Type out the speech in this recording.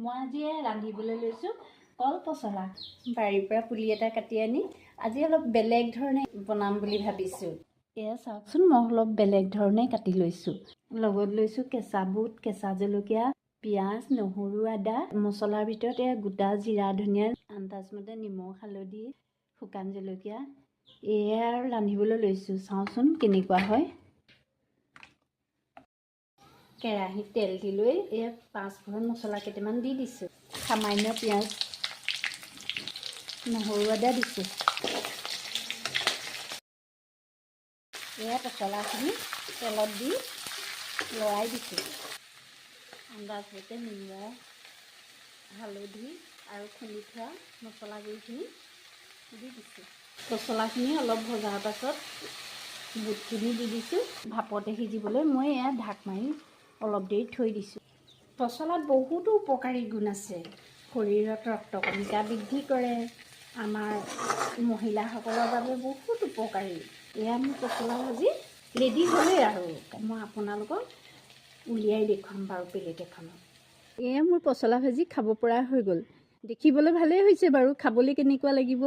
মই আজি ৰান্ধিবলৈ লৈছোঁ কল পচলা। বাৰীৰ পৰা পুলি এটা কাটি আনি আজি অলপ বেলেগ ধৰণে বনাম বুলি ভাবিছোঁ। এয়া চাওকচোন মই অলপ বেলেগ ধৰণে কাটি লৈছোঁ। লগত লৈছোঁ কেঁচা বুট কেঁচা জলকীয়া পিঁয়াজ নহৰু আদা। মছলাৰ ভিতৰত এয়া গোটা জিৰা ধনিয়া আন্দাজমতে নিমখ হালধি শুকান জলকীয়া। এয়া ৰান্ধিবলৈ লৈছোঁ। চাওঁচোন কেনেকুৱা হয়। কেৰাহীত তেল দি লৈ এয়া পাঁচফোৰণ মছলা কেইটামান দি দিছোঁ। সামান্য পিঁয়াজ, নহৰু আদা দিছোঁ। এয়া পচলাখিনি তেলত দি লৰাই দিছোঁ। আন্দাজমতে নিমখ, হালধি আৰু খুন্দি থোৱা মছলা গুড়িখিনি দি দিছোঁ। পচলাখিনি অলপ ভজাৰ পাছত বুটখিনি দি দিছোঁ। ভাপতে সিজিবলৈ মই এয়া ঢাক মাৰি অলপ দেৰি থৈ দিছোঁ। পচলাত বহুতো উপকাৰী গুণ আছে। শৰীৰত ৰক্ত কণিকা বৃদ্ধি কৰে। আমাৰ মহিলাসকলৰ বাবে বহুত উপকাৰী। এয়া মোৰ পচলা ভাজি ৰেডি হ'লেই আৰু। মই আপোনালোকক উলিয়াই দেখুৱাম বাৰু প্লেট এখনত। এয়া মোৰ পচলা ভাজি খাব পৰা হৈ গ'ল। দেখিবলৈ ভালেই হৈছে বাৰু। খাবলৈ কেনেকুৱা লাগিব?